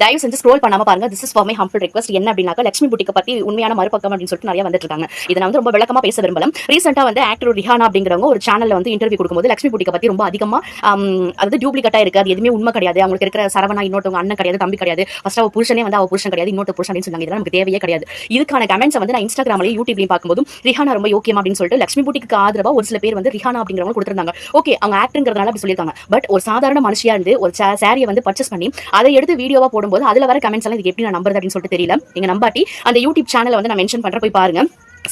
தயவு செஞ்சு ஸ்க்ரோல் பண்ணாம பாருங்க. This is for my humble request என்ன அப்படின்னாக்கா லட்சுமி புட்டிக்கு பத்தி உண்மையான மறுபக்கம் அப்படின்னு சொல்லிட்டு நிறைய வந்துட்டு இருக்காங்க இதை நான் வந்து ரொம்ப விளக்கமா பேச விரும்பலாம் ரீசெண்டா வந்து ஆக்டர் ரிஹானா அப்படிங்கிறவங்க ஒரு சேனல்ல வந்து இன்டர்வியூ கொடுக்கும்போது லட்சுமி புட்டிக்க பத்தி ரொம்ப அதிகமா அதாவது டூப்ளிகேட்டா இருக்கு. அது எதுவுமே உண்மை கிடையாது. அவங்களுக்கு இருக்கிற சரவணா இன்னொருத்தவங்க அண்ணன் கிடையாது தம்பி கிடையாது. ஃபர்ஸ்ட் அவ புருஷனே வந்து அவ புருஷன் கிடையாது இன்னொரு புருஷன் அப்படின்னு சொன்னாங்க. இதெல்லாம் நமக்கு தேவையே கிடையாது. இதுக்கான கமெண்ட்ஸ் வந்து நான் இன்ஸ்டாகிராம்லயும் யூடியூப்லயும் பார்க்கும்போது ரிஹானா ரொம்ப யோக்கியம் அப்படின்னு சொல்லிட்டு லட்சுமி புட்டிக்கு ஆதரவா ஒரு சில பேர் வந்து ரிஹானா அப்படிங்கிறவங்க கொடுத்துருந்தாங்க. ஓகே அவங்க ஆக்டருங்கிறதுனால அப்படி சொல்லியிருக்காங்க. பட் ஒரு சாதாரண மனுஷியா இருந்து ஒரு சாரியை வந்து பர்ச்சேஸ் பண்ணி அதை எடுத்து வீடியோவா போடும்போது அதுல வர கமெண்ட்ஸ் எல்லாம் இது எப்படி நான் நம்புறது அப்படின்னு சொல்லிட்டு தெரியல. நீங்க நம்பாட்டி அந்த யூடியூப் சேனலை வந்து நான் மென்ஷன் பண்ற போய் பாருங்க.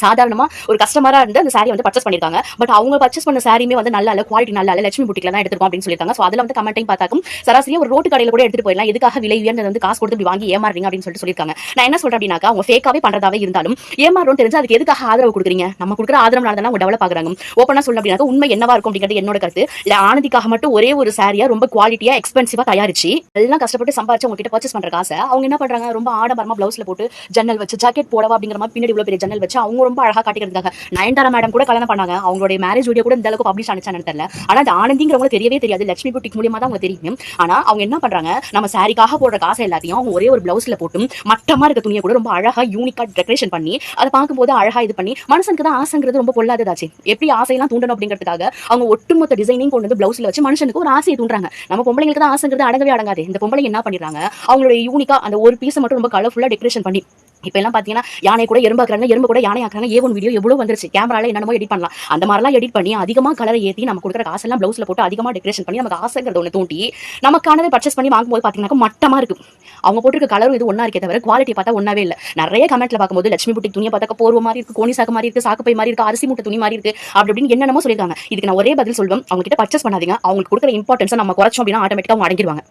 சாதாரணமாக ஒரு கஸ்டமராக இருந்து அந்த சாரி வந்து பர்ச்சேஸ் பண்ணிருக்காங்க. பட் அவங்க பர்ச்சேஸ் பண்ண சாரியுமே வந்து நல்ல இல்லை குவாலிட்டி நல்ல இல்லை லட்சுமி புட்டிக்கில் தான் எடுத்துருக்கோம் அப்படின்னு சொல்லியிருக்காங்க ஸோ அதில் வந்து கமெண்ட்டையும் பார்த்தாக்கும் சராசரியாக ஒரு ரோட்டு கடையில் கூட எடுத்துட்டு போயிடலாம். எதுக்காக விலை உயர்ந்தது வந்து காசு கொடுத்து இப்படி வாங்கி ஏமாறுறீங்க அப்படின்னு சொல்லிட்டு சொல்லியிருக்காங்க நான் என்ன சொல்றேன் அப்படின்னாக்கா அவங்க ஃபேக்காவே பண்ணுறதாவே இருந்தாலும் ஏமாறும் தெரிஞ்சு அதுக்கு எதுக்காக ஆதரவு கொடுக்குறீங்க? நம்ம கொடுக்குற ஆதரவு தான் அவங்க டெவலப் ஆகுறாங்க. ஓப்பனாக சொல்ல அப்படின்னாக்கா உண்மை என்னவா இருக்கும் அப்படிங்கிறது என்னோட கருத்து. இல்லை ஆனந்திக்காக மட்டும் ஒரே ஒரு சாரியா ரொம்ப குவாலிட்டியாக எக்ஸ்பென்சிவாக தயாரிச்சு எல்லாம் கஷ்டப்பட்டு சம்பாரிச்சு உங்ககிட்ட பர்ச்சேஸ் பண்ணுற காசை அவங்க என்ன பண்ணுறாங்க ரொம்ப ஆடம்பரமாக ப்ளவுஸில் போட்டு ஜன்னல் வச்சு ஜாக்கெட் போடவா அப்படிங்கிற மாதிரி பின்னாடி இவ்வளோ பெரிய ஜன்னல் வச்சு அவங்க ரொம்ப அழகா காட்டிக்கிறதுக்காக நயன்தாரா மேடம் கூட கல்யாணம் பண்ணாங்க. அவங்களுடைய மேரேஜ் வீடியோ கூட இந்த அளவுக்கு பப்ளிஷ் ஆனிச்சான்னு தெரியல. ஆனால் அந்த ஆனந்திங்கிறவங்க தெரியவே தெரியாது. லட்சுமி புட்டிக் மூலியமாக தான் அவங்க தெரியும். ஆனால் அவங்க என்ன பண்ணுறாங்க நம்ம சாரிக்காக போடுற காசை எல்லாத்தையும் அவங்க ஒரே ஒரு ப்ளவுஸில் போட்டும் மட்டமாக இருக்க துணியை கூட ரொம்ப அழகாக யூனிக்காக டெக்கரேஷன் பண்ணி அதை பார்க்கும்போது அழகாக இது பண்ணி மனுஷனுக்கு தான் ஆசைங்கிறது ரொம்ப பொல்லாததாச்சு. எப்படி ஆசையெல்லாம் தூண்டணும் அப்படிங்கிறதுக்காக அவங்க ஒட்டுமொத்த டிசைனிங் கொண்டு வந்து ப்ளவுஸில் வச்சு மனுஷனுக்கு ஒரு ஆசையை தூண்டுறாங்க. நம்ம பொம்பளைங்களுக்கு தான் ஆசைங்கிறது அடங்கவே அடங்காது. இந்த பொம்பளைங்க என்ன பண்ணிடுறாங்க? அவங்களுடைய யூனிக்காக அந்த ஒரு பீஸை மட்டும் ரொம்ப கலர்ஃபுல்லாக டெக்கரேஷன் பண்ணி இப்போ எல்லாம் பார்த்தீங்கன்னா யானை கூட எறும்பு ஆக்குறாங்க எறும்பு கூட யானை ஆக்குறாங்க. ஏ ஒன் வீடியோ எவ்வளோ வந்துருச்சு. கேமரால என்னமோ எடிட் பண்ணலாம். அந்த மாதிரிலாம் எடிட் பண்ணி அதிகமாக கலரை ஏற்றி நம்ம கொடுக்குற காசெல்லாம் ப்ளவுஸில் போட்டு அதிகமாக டெக்கரேஷன் பண்ணி நமக்கு ஆசைங்கிறத ஒன்று தூண்டி நமக்கானதை பர்ச்சேஸ் பண்ணி வாங்கும்போது பார்த்தீங்கன்னா மட்டமாக இருக்கும் அவங்க போட்டிருக்க கலரும் இது ஒன்றா இருக்கே தவிர குவாலிட்டி பார்த்தா ஒன்றாவே இல்லை. நிறைய கமெண்ட்ல பார்க்கும்போது லட்சுமி புட்டி துணியை பார்த்தா போர்வ மாதிரி இருக்குது கோணி சாக்கு மாதிரி இருக்குது சாக்குப்பை மாதிரி இருக்குது அரிசி மூட்டை துணி மாதிரி இருக்குது அப்படி அப்படின்னு என்னென்னமோ சொல்லியிருக்காங்க. இதுக்கு நான் ஒரே பதில் சொல்வேன். அவங்க கிட்ட பர்ச்சேஸ் பண்ணாதீங்க. அவங்களுக்கு கொடுக்குற இம்பார்ட்டன்ஸை நம்ம குறைச்சோம் அப்படின்னா ஆட்டோமேட்டிக்காக அவங்க அடங்கிடுவாங்க.